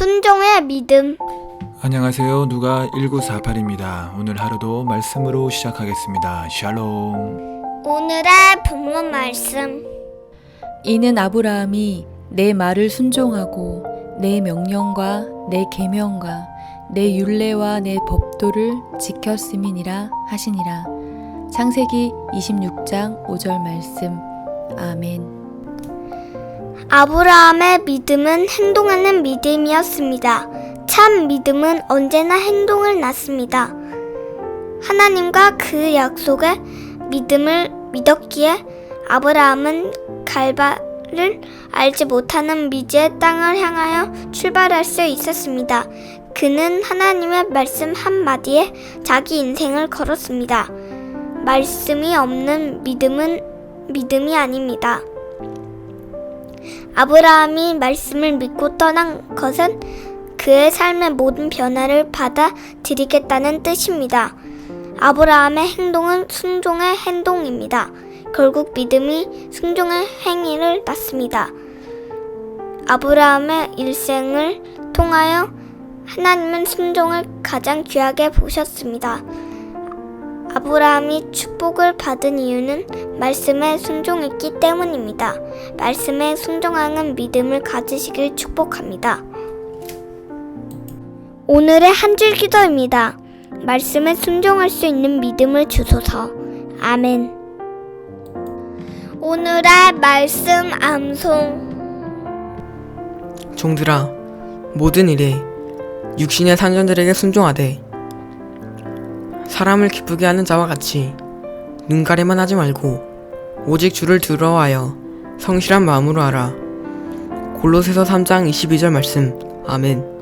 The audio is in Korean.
순종의 믿음. 안녕하세요. 누가 1948입니다. 오늘 하루도 말씀으로 시작하겠습니다. 샬롬. 오늘의 본문 말씀. 이는 아브라함이 내 말을 순종하고 내 명령과 내 계명과 내 율례와 내 법도를 지켰음이니라 하시니라. 창세기 26장 5절 말씀. 아멘. 아브라함의 믿음은 행동하는 믿음이었습니다. 참 믿음은 언제나 행동을 낳습니다. 하나님과 그 약속에 믿음을 믿었기에 아브라함은 갈바를 알지 못하는 미지의 땅을 향하여 출발할 수 있었습니다. 그는 하나님의 말씀 한마디에 자기 인생을 걸었습니다. 말씀이 없는 믿음은 믿음이 아닙니다. 아브라함이 말씀을 믿고 떠난 것은 그의 삶의 모든 변화를 받아들이겠다는 뜻입니다. 아브라함의 행동은 순종의 행동입니다. 결국 믿음이 순종의 행위를 낳습니다. 아브라함의 일생을 통하여 하나님은 순종을 가장 귀하게 보셨습니다. 아브라함이 축복을 받은 이유는 말씀에 순종했기 때문입니다. 말씀에 순종하는 믿음을 가지시길 축복합니다. 오늘의 한 줄 기도입니다. 말씀에 순종할 수 있는 믿음을 주소서. 아멘. 오늘의 말씀 암송. 종들아 모든 일에 육신의 산전들에게 순종하되 사람을 기쁘게 하는 자와 같이 눈 가리만 하지 말고 오직 주를 두려워하여 성실한 마음으로 하라. 골로새서 3장 22절 말씀. 아멘